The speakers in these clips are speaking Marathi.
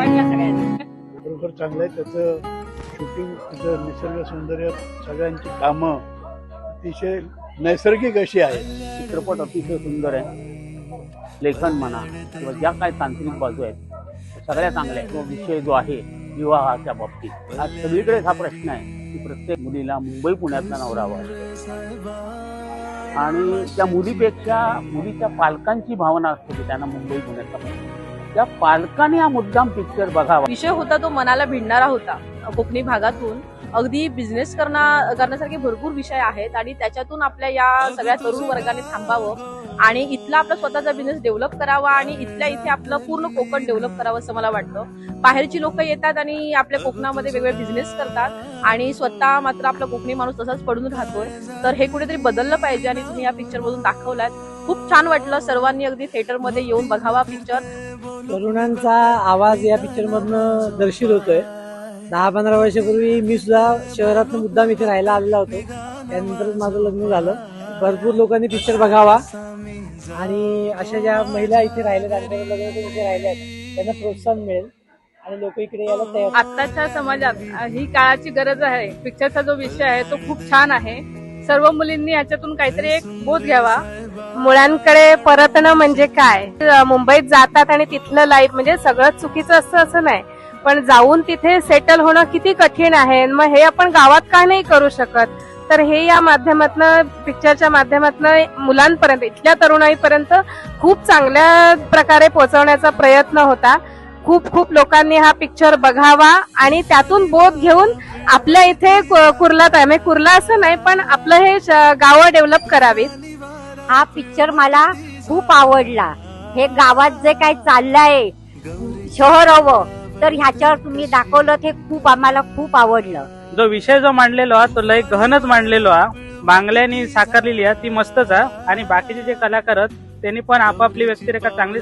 चित्रपट चांगलं आहे. त्याचं शूटिंग त्याचं निसर्ग सौंदर्य सगळ्यांची कामं अतिशय नैसर्गिक अशी आहे. चित्रपट अतिशय सुंदर आहे. लेखन म्हणा किंवा ज्या काय तांत्रिक बाजू आहेत सगळ्या चांगल्या आहेत. तो विषय जो आहे विवाहाच्या बाबतीत. आज सगळीकडेच हा प्रश्न आहे की प्रत्येक मुलीला मुंबई पुण्यातला नवरा हवा. आणि त्या मुलीपेक्षा मुलीच्या पालकांची भावना असते की त्यांना मुंबई पुण्यातला. त्या पालकांनी हा मुद्दाम पिक्चर बघावा. विषय होता तो मनाला भिडणारा होता. कोकणी भागातून. अगदी बिझनेस करणा करण्यासारखे भरपूर विषय आहेत आणि त्याच्यातून आपल्या या सगळ्या तरुण वर्गाने थांबावं आणि इथला आपला स्वतःचा बिझनेस डेव्हलप करावा आणि इथल्या इथे आपलं पूर्ण कोकण डेव्हलप करावं असं मला वाटतं. बाहेरची लोक येतात आणि आपल्या कोकणामध्ये वेगवेगळे बिझनेस करतात आणि स्वतः मात्र आपला कोकणी माणूस तसाच पडून राहतोय. तर हे कुठेतरी बदललं पाहिजे आणि तुम्ही या पिक्चर मधून दाखवलात. खूप छान वाटलं सर्वांनी अगदी थिएटरमध्ये येऊन बघावा पिक्चर तरुणांचा आवाज या पिक्चर मधनं दर्शित होतोय. दहा पंधरा वर्षापूर्वी मी सुद्धा शहरातून मुद्दाम इथे राहायला आलेला होतो. त्यानंतर माझं लग्न झालं. भरपूर लोकांनी पिक्चर बघावा. आणि अशा ज्या महिला इथे राहिल्या त्यांना प्रोत्साहन मिळेल. आणि लोक इकडे यायला तयार आत्ताच्या समाजात ही काळाची गरज आहे. पिक्चरचा जो विषय आहे तो खूप छान आहे. सर्व मुलींनी याच्यातून काहीतरी एक बोध घ्यावा. मुलांकडे परतणं म्हणजे काय? मुंबईत जातात आणि तिथलं लाईफ म्हणजे सगळं चुकीचं असतं असं नाही. पण जाऊन तिथे सेटल होणं किती कठीण आहे. मग हे आपण गावात का नाही करू शकत? तर हे या माध्यमातनं पिक्चरच्या माध्यमातनं मुलांपर्यंत इथल्या तरुणाईपर्यंत खूप चांगल्या प्रकारे पोहोचवण्याचा प्रयत्न होता. खूप खूप लोकांनी हा पिक्चर बघावा आणि त्यातून बोध घेऊन आपल्या इथे कु- कुर्लात आहे. म्हणजे कुर्ला असं नाही पण आपलं हे श- गावं डेव्हलप करावीत. हा पिक्चर मला खूप आवडला. हे गावात जे काही चाललंय शहर हवं तर ह्याच्यावर तुम्ही दाखवलं ते खूप आम्हाला खूप आवडलं. जो विषय जो मांडलेलो हा तो लय गहनच मांडलेलो हा. बांगल्यानी साकारलेली आहे ती मस्तच आहे आणि बाकीचे जे कलाकार आहेत त्यांनी पण आपापली व्यक्तिरेखा चांगली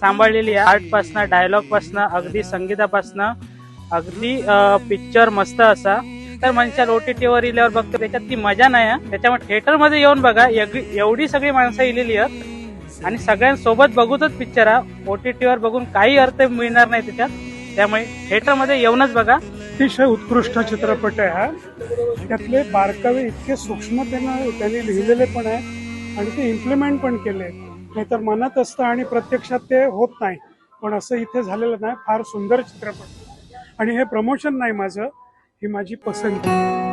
सांभाळलेली आहे. आर्ट पासन डायलॉग पासन अगदी संगीतापासनं अगदी पिक्चर मस्त असा. तर म्हणशाल ओटीटीवर इल्यावर बघतो त्याच्यात ती मजा नाही त्याच्यामुळे थिएटरमध्ये येऊन बघा एवढी सगळी माणसं इलेली आहेत आणि सगळ्यांसोबत बघूतच पिक्चर हा. ओटीटीवर बघून काही अर्थ मिळणार नाही त्याच्यात त्यामुळे थिएटरमध्ये येऊनच बघा. अतिशय उत्कृष्ट चित्रपट आहे हा. त्यातले बारकावे इतके सूक्ष्मतेनं त्यांनी लिहिलेले पण आहे आणि ते इम्प्लिमेंट पण केले नाहीतर मनात असतं आणि प्रत्यक्षात ते होत नाही. पण असं इथे झालेलं नाही फार सुंदर चित्रपट. आणि हे प्रमोशन नाही माझं. ही माझी पसंती आहे.